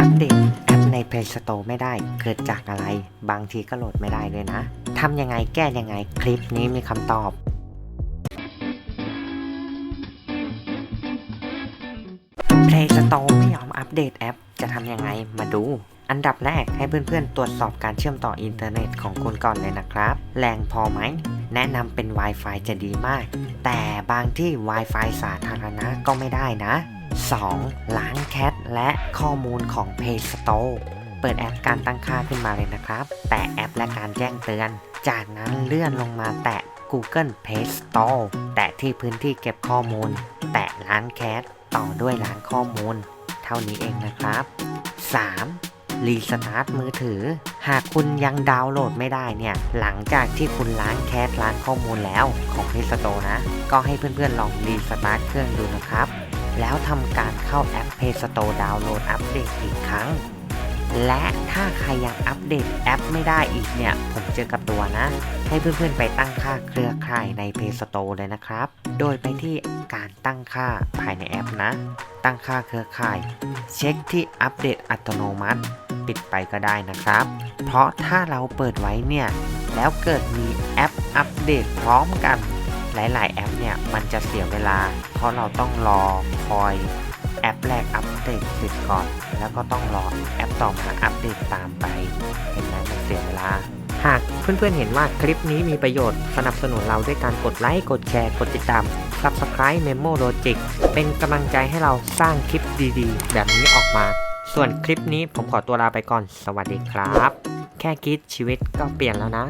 อัปเดตแอปใน Play Store ไม่ได้ เกิดจากอะไร บางทีก็โหลดไม่ได้เลยนะทำยังไงแก้ยังไงคลิปนี้มีคำตอบ Play Store ไม่ยอมอัปเดตแอป จะทำยังไงมาดูอันดับแรกให้เพื่อนๆ ตรวจสอบการเชื่อมต่ออินเทอร์เน็ตของคุณก่อนเลยนะครับ แรงพอไหม แนะนำเป็น Wi-Fi จะดีมาก แต่บางที่ Wi-Fi สาธารณะก็ไม่ได้นะ 2. ล้างแคทและข้อมูลของ Play Store เปิดแอปการตั้งค่าขึ้นมาเลยนะครับ แตะแอปและการแจ้งเตือน จากนั้นเลื่อนลงมาแตะ Google Play Store แตะที่พื้นที่เก็บข้อมูล แตะล้านแคทต่อด้วยล้านข้อมูล เท่านี้เองนะครับ 3. รีสตาร์ทมือถือ หากคุณยังดาวน์โหลดไม่ได้เนี่ย หลังจากที่คุณล้างแคสล้างข้อมูลแล้วของ Play Store นะ ก็ให้เพื่อนๆลองรีสตาร์ทเครื่องดูนะครับ แล้วทำการเข้าแอป Play Store ดาวน์โหลดอัปเดตอีกครั้ง และถ้าใครยังอัปเดตแอปไม่ได้อีกเนี่ย ผมเจอกับตัวนะ ให้เพื่อนๆไปตั้งค่าเครือข่ายใน Play Store เลยนะครับ โดยไปที่การตั้งค่าภายในแอปนะ ตั้งค่าเครือข่าย เช็คที่อัปเดตอัตโนมัติ ปิดไปก็ได้นะครับ เพราะถ้าเราเปิดไว้เนี่ย แล้วเกิดมีแอปอัปเดตพร้อมกัน หลาย ๆ แอปเนี่ย มันจะเสียเวลา เพราะเราต้องรอคอยแอปแรกอัปเดตเสร็จก่อน แล้วก็ต้องรอแอปต่อมาอัปเดตตามไป เห็นไหมมันเสียเวลา หากเพื่อนๆเห็นว่าคลิปนี้มีประโยชน์สนับสนุนเราด้วยการกดไลค์ กดแชร์ กดติดตาม Subscribe Memo Logic เป็นกำลังใจให้เราสร้างคลิปดีๆ แบบนี้ออกมา ส่วนคลิปนี้ผมขอตัวลาไปก่อน สวัสดีครับ แค่คิดชีวิตก็เปลี่ยนแล้วนะ